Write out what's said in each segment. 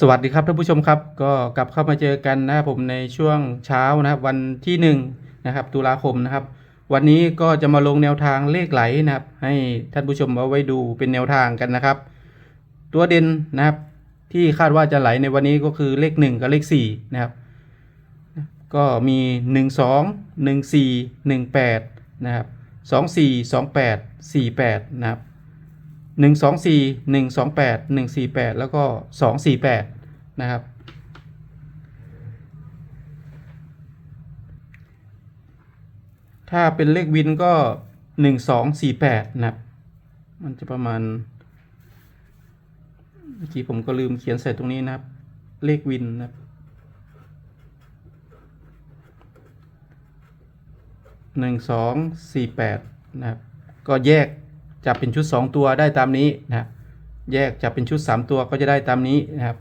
สวัสดีครับท่านผู้ชมครับ ก็กลับเข้ามาเจอกันนะครับผมในช่วงเช้านะครับวันที่หนึ่งนะครับตุลาคมนะครับ วันนี้ก็จะมาลงแนวทางเลขไหลนะครับ ให้ท่านผู้ชมเอาไว้ดูเป็นแนวทางกันนะครับ ตัวเด่นนะครับที่คาดว่าจะไหลในวันนี้ก็คือเลขหนึ่งกับเลขสี่นะครับ ก็มีหนึ่งสองหนึ่งสี่หนึ่งแปดนะครับสองสี่สองแปดสี่แปดนะครับ หนึ่งสองสี่หนึ่งสองแปดหนึ่งสี่แปดแล้วก็สองสี่แปดนะครับ ถ้าเป็นเลขวินก็หนึ่งสองสี่แปดนะครับ มันจะประมาณ เมื่อกี้ผมก็ลืมเขียนใส่ตรงนี้นะครับ เลขวินนะครับหนึ่งสองสี่แปดนะครับ ก็แยก จับเป็นชุด 2 ตัวได้ตามนี้นะแยกจับเป็นชุด 3 ตัวก็จะได้ตามนี้นะครับ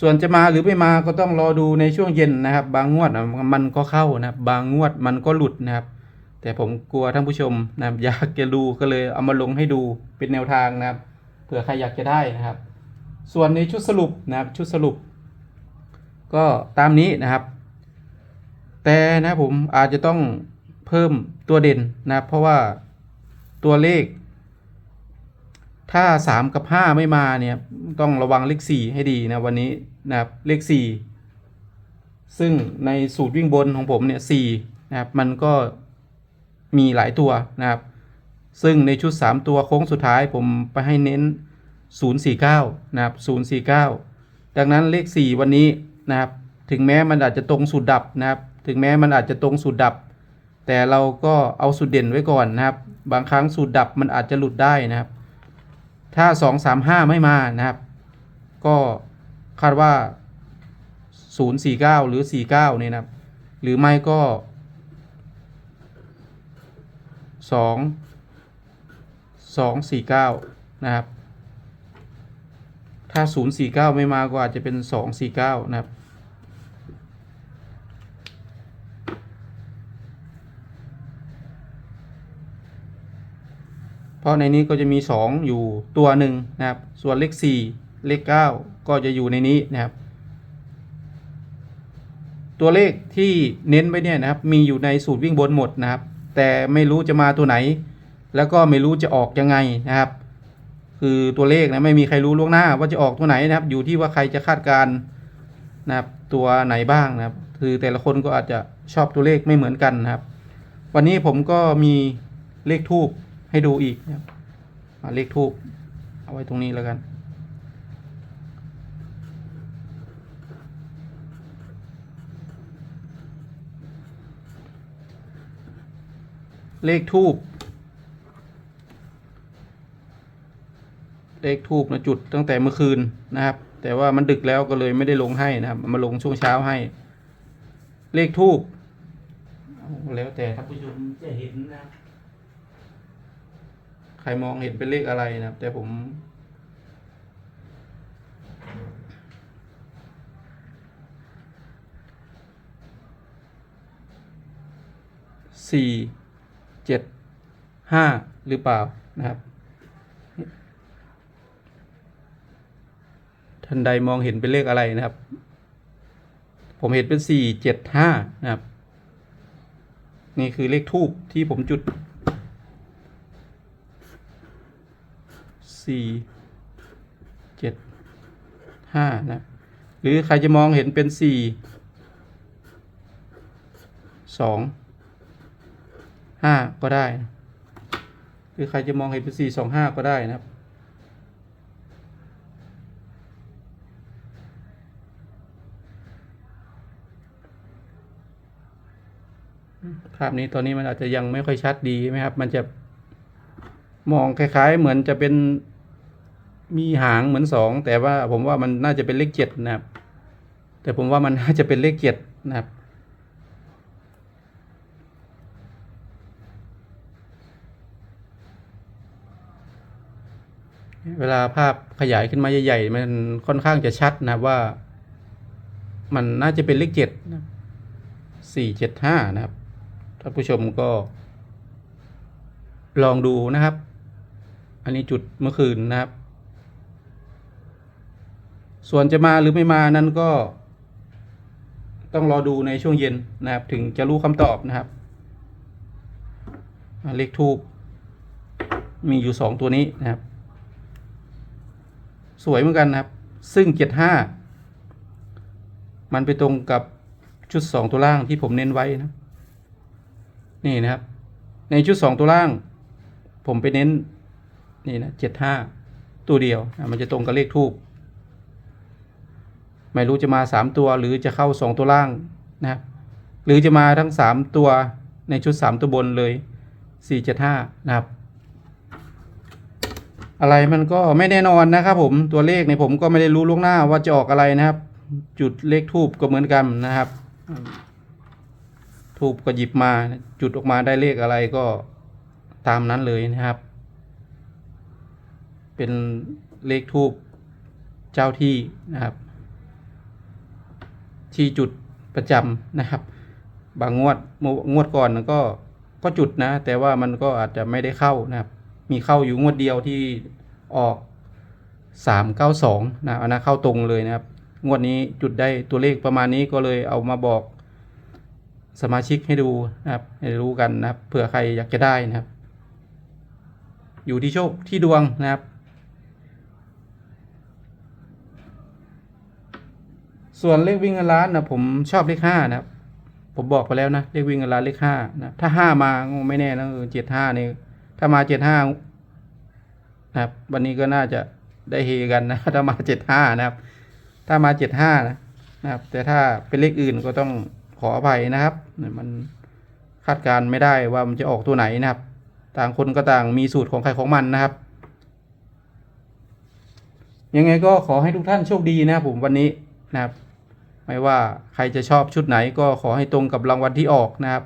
ส่วนจะมาหรือไม่มาก็ต้องรอดูในช่วงเย็นนะครับ บางงวดมันก็เข้านะครับ บางงวดมันก็หลุดนะครับ แต่ผมกลัวท่านผู้ชมนะครับอยากจะดูก็เลยเอามาลงให้ดูเป็นแนวทางนะครับเผื่อใครอยากจะได้นะครับ ส่วนในชุดสรุปนะครับชุดสรุป ก็ตามนี้นะครับ แต่นะผมอาจจะต้องเพิ่มตัวเด่นนะครับเพราะว่า ตัวเลข ถ้า 3 กับ 5 ไม่มาเนี่ยต้องระวังเลข 4 ให้ดีนะวันนี้นะครับเลข 4 ซึ่งในสูตรวิ่งบนของผมเนี่ย4นะครับมันก็มีหลายตัวนะครับ ซึ่งในชุด 3 ตัวโค้งสุดท้ายผมไปให้เน้น 049 นะครับ 049 ดังนั้นเลข 4 วันนี้นะครับ ถึงแม้มันอาจจะตรงสูตรดับนะครับ ถึงแม้มันอาจจะตรงสูตรดับ แต่เราก็เอาสูตรเด่นไว้ก่อนนะครับ บางครั้งสูตรดับมันอาจจะหลุดได้นะครับ ถ้า 2 3 5 ไม่มานะครับ ก็คาดว่า 049 หรือ 49เนี่ยนะครับ หรือไม่ก็ 2 249 นะครับ ถ้า 049 ไม่มาก็อาจจะเป็น 249 นะครับ เพราะในนี้ก็จะมี 2 อยู่ตัวหนึ่งนะครับ ส่วนเลข 4 เลข 9 ก็จะอยู่ในนี้นะครับ ตัวเลขที่เน้นไว้เนี่ยนะครับ มีอยู่ในสูตรวิ่งบนหมดนะครับ แต่ไม่รู้จะมาตัวไหน แล้วก็ไม่รู้จะออกยังไงนะครับ คือตัวเลขนะไม่มีใครรู้ล่วงหน้าว่าจะออกตัวไหนนะครับ อยู่ที่ว่าใครจะคาดการณ์นะครับตัวไหนบ้างนะครับ คือแต่ละคนก็อาจจะชอบตัวเลขไม่เหมือนกันนะครับ วันนี้ผมก็มีเลขทูบ ให้ดูอีกนะครับเลขทูบเอาไว้ตรงนี้แล้วกันเลขทูบเลขทูบนะจุดตั้งแต่เมื่อคืนนะครับ แต่ว่ามันดึกแล้วก็เลยไม่ได้ลงให้นะครับ มาลงช่วงเช้าให้ เลขทูบแล้วแต่ท่านผู้ชมจะเห็นนะครับ รมองเห็นเป็นเลขอะไรนะครับแต่ผม สี่เจ็ดห้าหรือเปล่านะครับ ท่านใดมองเห็นเป็นเลขอะไรนะครับ ผมเห็นเป็นสี่เจ็ดห้านะครับ นี่คือเลขทูบที่ผมจุด สี่เจ็ดห้านะ หรือใครจะมองเห็นเป็นสี่สองห้าก็ได้ หรือใครจะมองเห็นเป็นสี่สองห้าก็ได้นะครับภาพนี้ตอนนี้มันอาจจะยังไม่ค่อยชัดดีใช่ไหมครับ มันจะมองคล้าย ๆ เหมือนจะเป็น มีหางเหมือนสองแต่ว่าผมว่ามันน่าจะเป็นเลขเจ็ดนะครับ แต่ผมว่ามันน่าจะเป็นเลขเจ็ดนะครับเวลาภาพขยายขึ้นมาใหญ่ๆ มันค่อนข้างจะชัดนะว่า มันน่าจะเป็นเลขเจ็ดสี่เจ็ดห้านะครับท่านผู้ชมก็ ลองดูนะครับ อันนี้จุดเมื่อคืนนะครับ ส่วนจะมาหรือไม่มานั้นก็ ต้องรอดูในช่วงเย็นนะครับ ถึงจะรู้คำตอบนะครับเลขทูบมีอยู่สองตัวนี้นะครับ สวยเหมือนกันนะครับ ซึ่งเจ็ดห้ามันไปตรงกับชุดสองตัวล่างที่ผมเน้นไว้นะ นี่นะครับ ในชุดสองตัวล่าง ผมไปเน้นนี่นะเจ็ดห้าตัวเดียว มันจะตรงกับเลขทูบ ไม่รู้จะมาสามตัวหรือจะเข้าสองตัวล่างนะครับหรือจะมาทั้งสามตัวในชุดสามตัวบนเลยสี่เจ็ดห้านะครับ อะไรมันก็ไม่แน่นอนนะครับผมตัวเลขในผมก็ไม่ได้รู้ล่วงหน้าว่าจะออกอะไรนะครับ จุดเลขทูบก็เหมือนกันนะครับทูบก็หยิบมาจุดออกมาได้เลขอะไรก็ตามนั้นเลยนะครับ เป็นเลขทูบเจ้าที่นะครับ ที่จุดประจำนะครับ บางงวดงวดก่อนก็ก็จุดนะ แต่ว่ามันก็อาจจะไม่ได้เข้านะครับ มีเข้าอยู่งวดเดียวที่ออกสามเก้าสองนะอันนั้นเข้าตรงเลยนะครับ งวดนี้จุดได้ตัวเลขประมาณนี้ก็เลยเอามาบอกสมาชิกให้ดูนะครับให้รู้กันนะครับเผื่อใครอยากจะได้นะครับ อยู่ที่โชคที่ดวงนะครับ ส่วนเลขวิ่งเงินล้านนะผมชอบเลขห้านะครับ ผมบอกไปแล้วนะเลขวิ่งเงินล้านเลขห้านะถ้าห้ามาไม่แน่นะเจ็ดห้านี่ถ้ามาเจ็ดห้านะครับ วันนี้ก็น่าจะได้เฮกันนะถ้ามาเจ็ดห้านะครับ ถ้ามาเจ็ดห้านะนะครับ แต่ถ้าเป็นเลขอื่นก็ต้องขออภัยนะครับมันคาดการณ์ไม่ได้ว่ามันจะออกตัวไหนนะครับ ต่างคนก็ต่างมีสูตรของใครของมันนะครับ ยังไงก็ขอให้ทุกท่านโชคดีนะครับผมวันนี้นะครับ ไม่ว่าใครจะชอบชุดไหนก็ขอให้ตรงกับรางวัลที่ออกนะครับ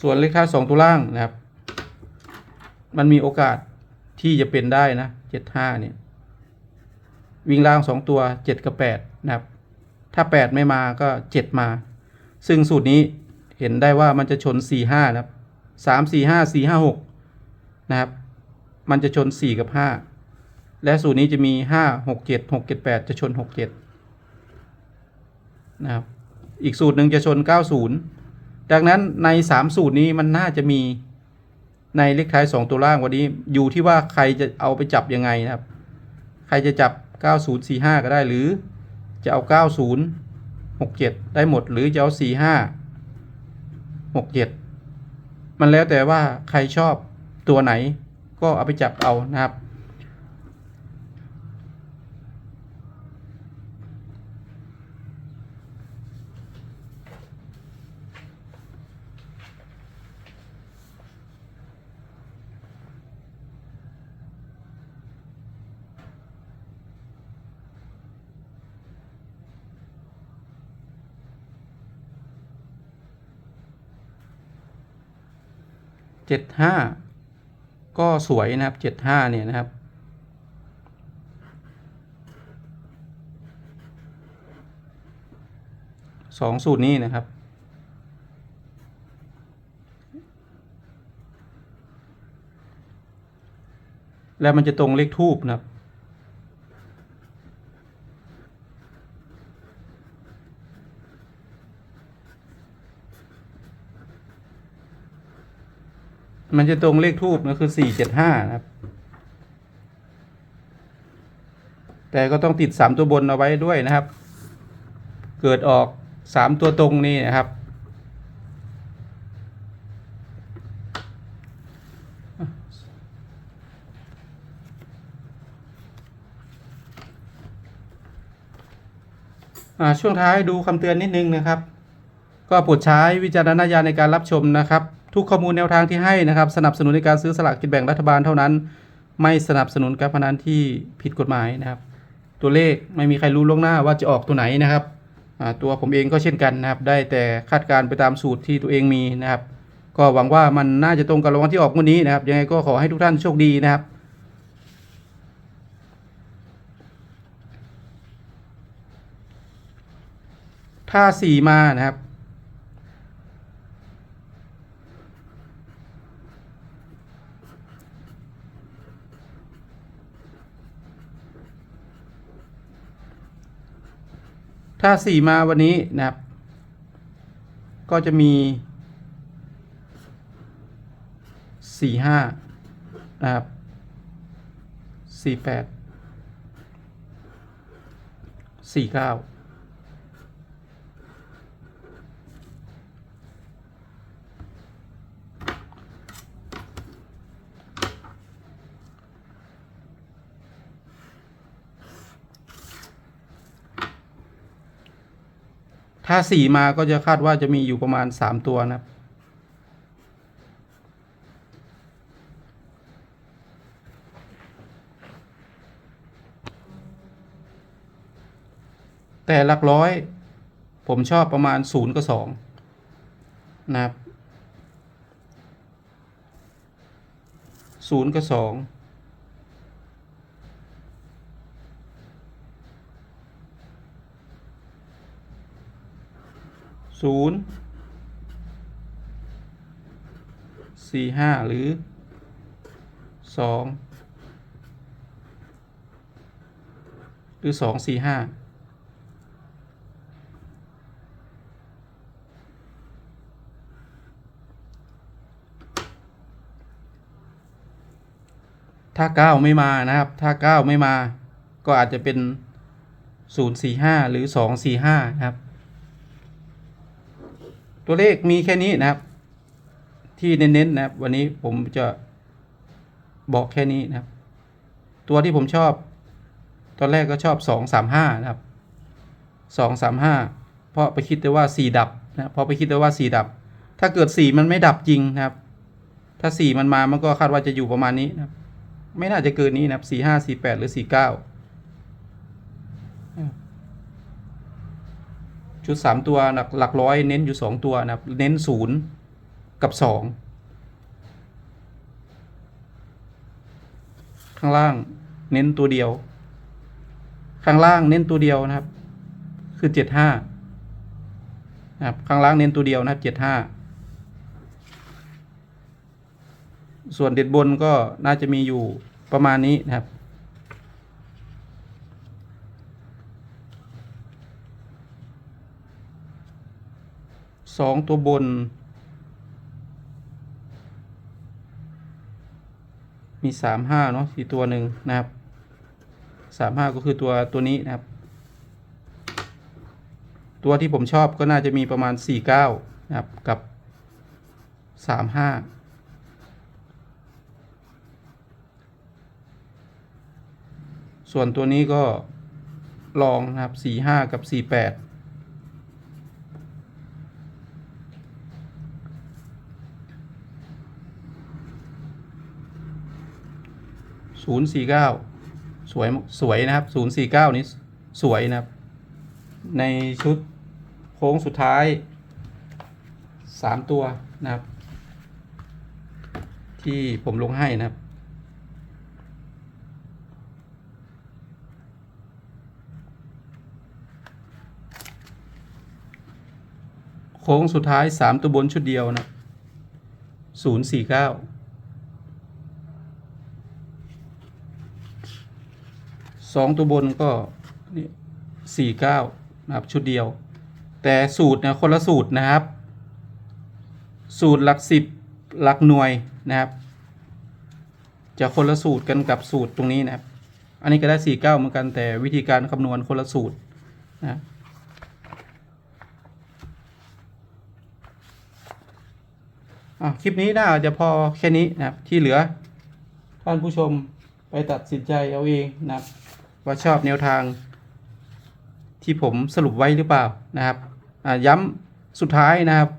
ส่วนเลขท้ายสองตัวล่างนะครับ มันมีโอกาสที่จะเป็นได้นะเจ็ดห้าเนี่ยวิ่งล่างสองตัวเจ็ดกับแปดนะครับ ถ้าแปดไม่มาก็เจ็ดมา ซึ่งสูตรนี้เห็นได้ว่ามันจะชนสี่ห้านะครับสามสี่ห้าสี่ห้าหกนะครับ มันจะชนสี่กับห้า และสูตรนี้จะมีห้าหกเจ็ดหกเจ็ดแปดจะชนหกเจ็ดนะครับ อีกสูตรหนึ่งจะชนเก้าศูนย์ดังนั้นในสามสูตรนี้มันน่าจะมีในเลขท้ายสองตัวล่างวันนี้อยู่ที่ว่าใครจะเอาไปจับยังไงนะครับ ใครจะจับ 9045 ก็ได้หรือจะเอา 9067 ได้หมดหรือจะเอา 45 67 มันแล้วแต่ว่าใครชอบตัวไหนก็เอาไปจับเอานะครับ เจ็ดห้าก็สวยนะครับเจ็ดห้าเนี่ยนะครับ สองสูตรนี้นะครับ แล้วมันจะตรงเลขทูบนะครับ มันจะตรงเลขทูบนะคือสี่เจ็ดห้านะครับ แต่ก็ต้องติดสามตัวบนเอาไว้ด้วยนะครับ เกิดออกสามตัวตรงนี่นะครับ ช่วงท้ายดูคำเตือนนิดนึงนะครับ ก็โปรดใช้วิจารณญาณในการรับชมนะครับ ทุกข้อมูลแนวทางที่ให้นะครับ สนับสนุนในการซื้อสลากกินแบ่งรัฐบาลเท่านั้น ไม่สนับสนุนการพนันที่ผิดกฎหมายนะครับ ตัวเลขไม่มีใครรู้ล่วงหน้าว่าจะออกตัวไหนนะครับตัวผมเองก็เช่นกันนะครับ ได้แต่คาดการณ์ไปตามสูตรที่ตัวเองมีนะครับ ก็หวังว่ามันน่าจะตรงกับรางวัลที่ออกวันนี้นะครับยังไงก็ขอให้ทุกท่านโชคดีนะครับถ้าสี่มานะครับ ถ้าสี่มาวันนี้นะครับ ก็จะมีสี่ห้านะครับสี่แปดสี่เก้า ถ้าสี่มาก็จะคาดว่าจะมีอยู่ประมาณสามตัวนะครับ แต่หลักร้อย ผมชอบประมาณศูนย์กับสองนะครับศูนย์กับสอง ศูนย์สี่ห้าหรือสองหรือสองสี่ห้าถ้าเก้าไม่มานะครับ ถ้าเก้าไม่มาก็อาจจะเป็นศูนย์สี่ห้าหรือสองสี่ห้านะครับ ตัวเลขมีแค่นี้นะครับ ที่เน้นๆนะครับ วันนี้ผมจะบอกแค่นี้นะครับ ตัวที่ผมชอบ ตอนแรกก็ชอบสองสามห้านะครับสองสามห้าเพราะไปคิดได้ว่าสี่ดับนะเพราะไปคิดได้ว่าสี่ดับ ถ้าเกิดสี่มันไม่ดับจริงนะครับ ถ้าสี่มันมามันก็คาดว่าจะอยู่ประมาณนี้นะครับ ไม่น่าจะเกินนี้นะครับสี่ห้าสี่แปดหรือสี่เก้า ชุดสามตัวหลักหลักร้อยเน้นอยู่สองตัวนะครับ เน้นศูนย์กับสองข้างล่างเน้นตัวเดียว ข้างล่างเน้นตัวเดียวนะครับ คือเจ็ดห้านะครับข้างล่างเน้นตัวเดียวนะครับเจ็ดห้าส่วนเด็ดบนก็น่าจะมีอยู่ประมาณนี้นะครับ สองตัวบน มีสามห้าเนาะสี่ตัวหนึ่งนะครับสามห้าก็คือตัวตัวนี้นะครับ ตัวที่ผมชอบก็น่าจะมีประมาณสี่เก้านะครับกับสามห้าส่วนตัวนี้ก็ลองนะครับ 45 กับ 48 ศูนย์สี่เก้าสวยสวยนะครับศูนย์สี่เก้านี้สวยนะครับ ในชุดโค้งสุดท้ายสามตัวนะครับ ที่ผมลงให้นะครับโค้งสุดท้ายสามตัวบนชุดเดียวนะศู นย์สี่เก้าสองตัวบนก็นี่สี่เก้านะครับชุดเดียว แต่สูตรเนี่ยคนละสูตรนะครับ สูตรหลักสิบหลักหน่วยนะครับ จะคนละสูตรกันกับสูตรตรงนี้นะครับ อันนี้ก็ได้สี่เก้าเหมือนกันแต่วิธีการคำนวณคนละสูตรนะครับอะคลิปนี้น่าจะพอแค่นี้นะครับที่เหลือท่านผู้ชมไปตัดสินใจเอาเองนะครับ ว่าชอบแนวทางที่ผมสรุปไว้หรือเปล่านะครับย้ำสุดท้ายนะครับ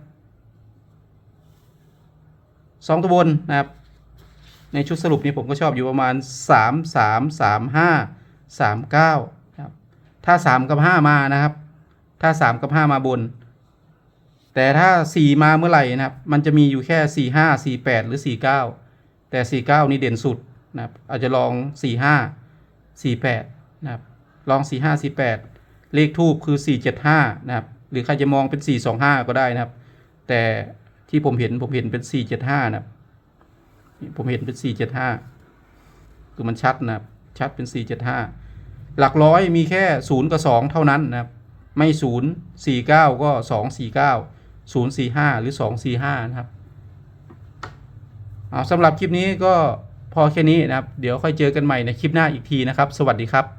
สองตัวบนนะครับ ในชุดสรุปนี้ผมก็ชอบอยู่ประมาณสามสามสามห้าสามเก้าครับถ้าสามกับห้ามานะครับ ถ้าสามกับห้ามาบน แต่ถ้าสี่มาเมื่อไหร่นะครับ มันจะมีอยู่แค่สี่ห้าสี่แปดหรือสี่เก้าแต่สี่เก้านี่เด่นสุดนะครับอาจจะลองสี่ห้าสี่แปด นะครับลองสี่ห้าสี่แปดเลขทูบคือสี่เจ็ดห้านะครับ หรือใครจะมองเป็นสี่สองห้าก็ได้นะครับ แต่ที่ผมเห็นผมเห็นเป็นสี่เจ็ดห้านะครับ ผมเห็นเป็นสี่เจ็ดห้าคือมันชัดนะครับ ชัดเป็นสี่เจ็ดห้าหลักร้อยมีแค่ศูนย์กับสองเท่านั้นนะครับ ไม่ศูนย์สี่เก้าก็สองสี่เก้าศูนย์สี่ห้าหรือสองสี่ห้านะครับ เอาสำหรับคลิปนี้ก็พอแค่นี้นะครับ เดี๋ยวค่อยเจอกันใหม่ในคลิปหน้าอีกทีนะครับ สวัสดีครับ